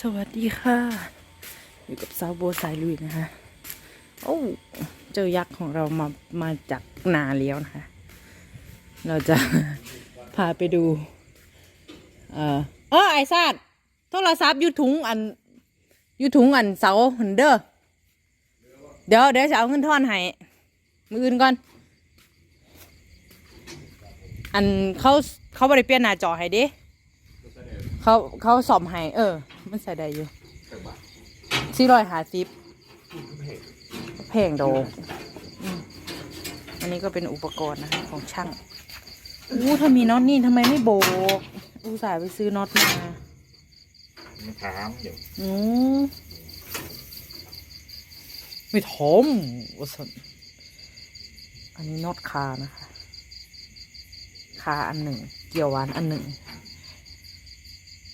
สวัสดีค่ะ อยู่กับสาวโบสายลุยนะคะ โอ้เจอยักษ์ของเรามามาจากนาแล้วนะคะ เราจะ พาไปดู เอ่อเออไอซาดโทรศัพท์อยู่ถุงอันอยู่ถุงอันเสาหันเด้อเดี๋ยวเดี๋ยวจะเอาเงินทอนให้มืออื่นก่อน อันเขาเขาบริเปลี่ยนหน้าจอให้ดิเขาเขาสอบให้เออ มันใส่ได้อยู่สี่ร้อยห้าสิบแพงโดอกอืมอันนี้ก็เป็นอุปกรณ์นะคะของช่างอู้ถ้ามีน็อตนี่ทำไมไม่โบกอุตส่าห์ไปซื้อน็อตมามาถามเดี๋ยวอืมไม่ถมวสันอันนี้น็อตคานะคะ คาอันหนึ่ง เกี่ยววานอันหนึ่ง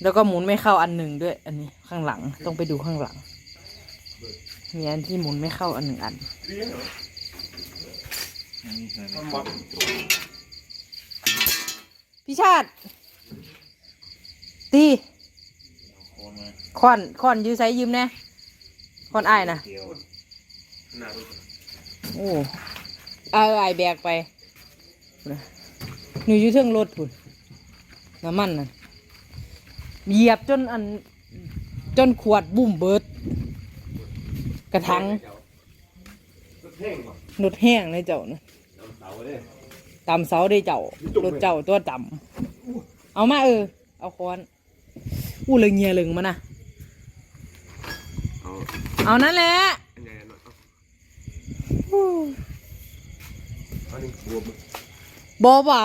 แล้วก็หมุนไม่เข้าอันหนึ่งด้วย อันนี้ข้างหลังต้องไปดูข้างหลัง มีอันที่หมุนไม่เข้าอันหนึ่งอันพี่ชาติ ตีคอนคอนยืมใช้ยืมแน่คอนไอ้นะเดียวโอ้เอาไอายแบกไปนะหนูอยู่เทิงรถพุ่นน้ำมันน่ะ เหยียบจนอันจนขวดบุ่มเบิด กระทังแห้งป่ะรถแห้งเลยเจ้านะเสาเลยตำเสาได้เจ้ารถเจ้าตัวต่ำเอามาเออ เอาค้อนอู้เลยเงียลึงมานะเอาเอานั่นแหละอันใหญ่หน่อยอู้เอาอันนี้บวมบอเปล่า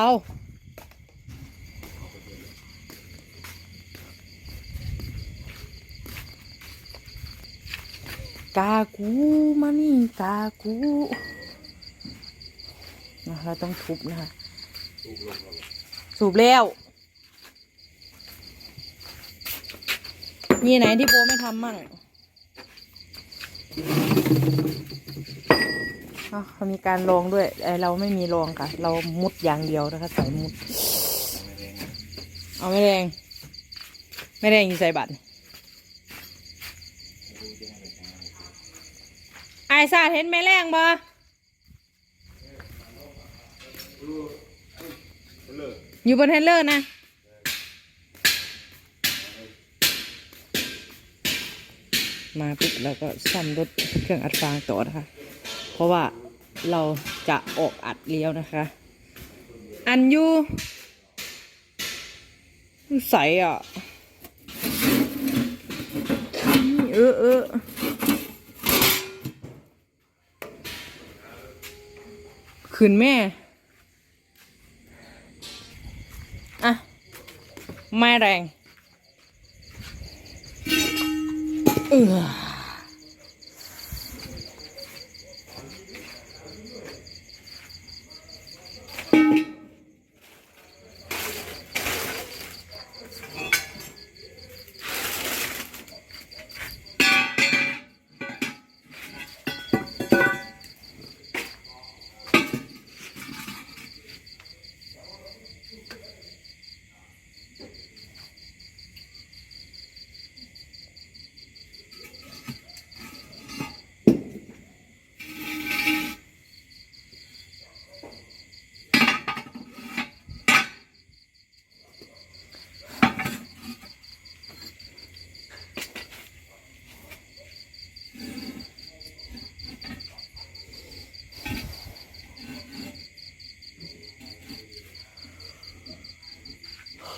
กากูมานี่กากูนะเราต้องทุบนะคะสูบแล้ว มีไหนที่โปไม่ทำมั่งเขามีการลองด้วยเราไม่มีลองค่ะ เรามุดอย่างเดียวนะคะใส่มุด เอาไม่แดงไม่แดงอยู่ใส่บัตร ไอายซาดเห็นไม่แรงบ่อยู่บนเทรลเลอร์นะ มาปุ๊บเราก็ซ่อมรถเครื่องอัดฟางต่อนะคะ เพราะว่าเราจะออกอัดเลี้ยวนะคะ อันยูใสอะ เออเออ ขืนแม่ อะ ไม่แรง เออ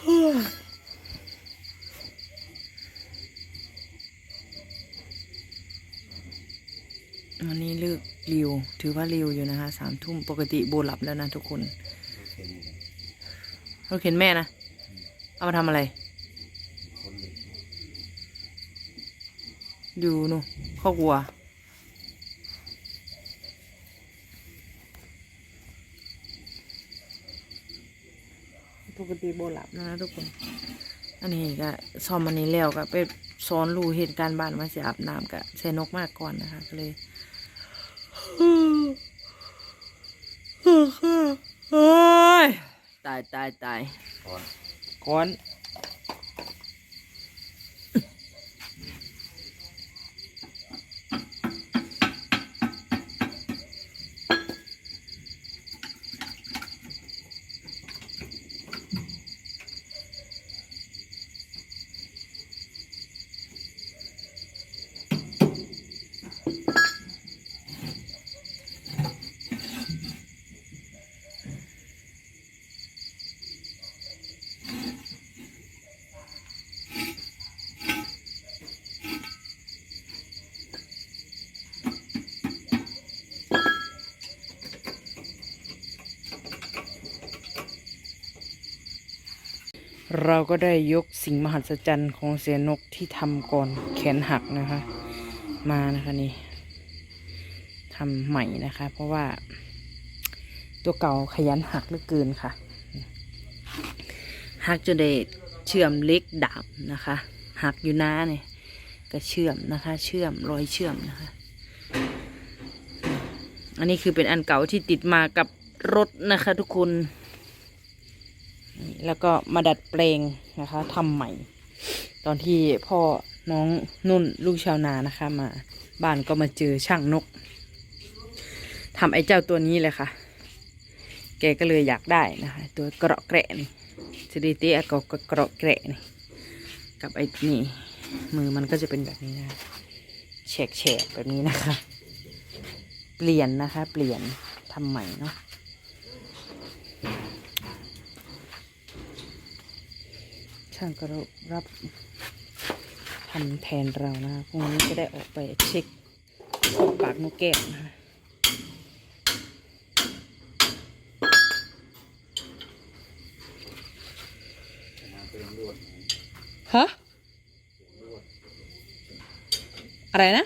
วันนี้เลิกเร็วถือว่าเร็วอยู่นะคะสามทุ่มปกติโบหลับแล้วนะทุกคนเราเข็นแม่นะ เอามาทำอะไร อยู่นู่นข้อกวัว ปกติโบหลับแล้วนะทุกคน อันนี้ก็ซ้อมอันนี้แล้วก็ไปสอนรู้เหตุการณ์บ้านมาจะอาบน้ำกับใส่นกมากก่อนนะคะก็เลยโอ้ยตายตายตายก่อนก้อน เราก็ได้ยกสิ่งมหัศจรรย์ของเสียนกที่ทำก่อนแขนหักนะคะ มานะคะนี่ทำใหม่นะคะ เพราะว่า ตัวเก่าขยันหักเหลือเกินค่ะ หักจนได้เชื่อมเล็กดาบนะคะ หักอยู่หน้าเนี่ยก็เชื่อมนะคะ เชื่อมรอยเชื่อมนะคะ อันนี้คือเป็นอันเก่าที่ติดมากับรถนะคะทุกคน แล้วก็มาดัดแปลงนะคะทำใหม่ ตอนที่พ่อน้องนุ่นลูกชาวนานะคะ มาบ้านก็มาเจอช่างนกทำไอ้เจ้าตัวนี้เลยค่ะ แกก็เลยอยากได้นะคะ ตัวเกราะแกระนี่สดีเตะก็เกราะแกระนี่กับไอ้นี่มือมันก็จะเป็นแบบนี้นะแฉกแฉกแบบนี้นะคะ เปลี่ยนนะคะ เปลี่ยนทำใหม่เนาะ ช่างก็รับทำแทนเรานะคะพรุ่งนี้จะได้ออกไปเช็คปากนกแก้วนะคะมาเป็นลวดฮะอะไรนะ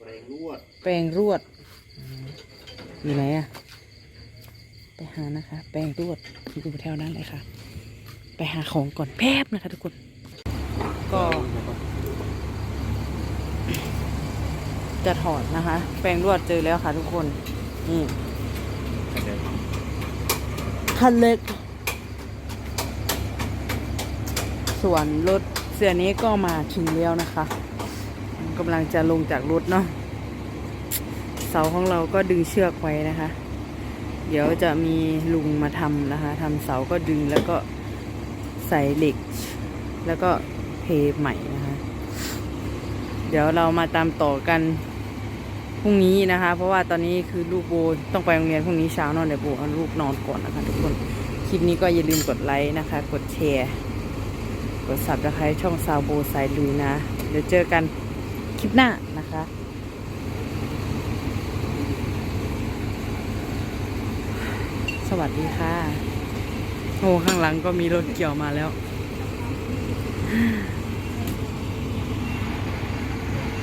แปลงลวด แปลงรวดอืมอยู่ไหนอะไปหานะคะ แปลงรวดอยู่แถวนั้นเลยค่ะ ไปหาของก่อนแป๊บนะคะทุกคน ก็จะถอดนะคะ แปลงรวดเจอแล้วค่ะทุกคน นี่คันเล็ก ส่วนรถเสือนี้ก็มาถึงแล้วนะคะกำลังจะลงจากรถเนาะเสาของเราก็ดึงเชือกไว้นะคะ เดี๋ยวจะมีลุงมาทำนะคะทำเสาก็ดึงแล้วก็ ใส่เหล็ก แล้วก็เทใหม่นะคะ เดี๋ยวเรามาตามต่อกันพรุ่งนี้นะคะ เพราะว่าตอนนี้คือลูกโบต้องไปโรงเรียนพรุ่งนี้เช้านอนเดี๋ยวโบเอาลูกนอนก่อนนะคะทุกคน คลิปนี้ก็อย่าลืมกดไลค์นะคะ กดแชร์ กดสับตะไคร้ช่องซาวโบสายลุยนะ เดี๋ยวเจอกันคลิปหน้านะคะสวัสดีค่ะ โอ้ข้างหลังก็มีรถเกี่ยวมาแล้ว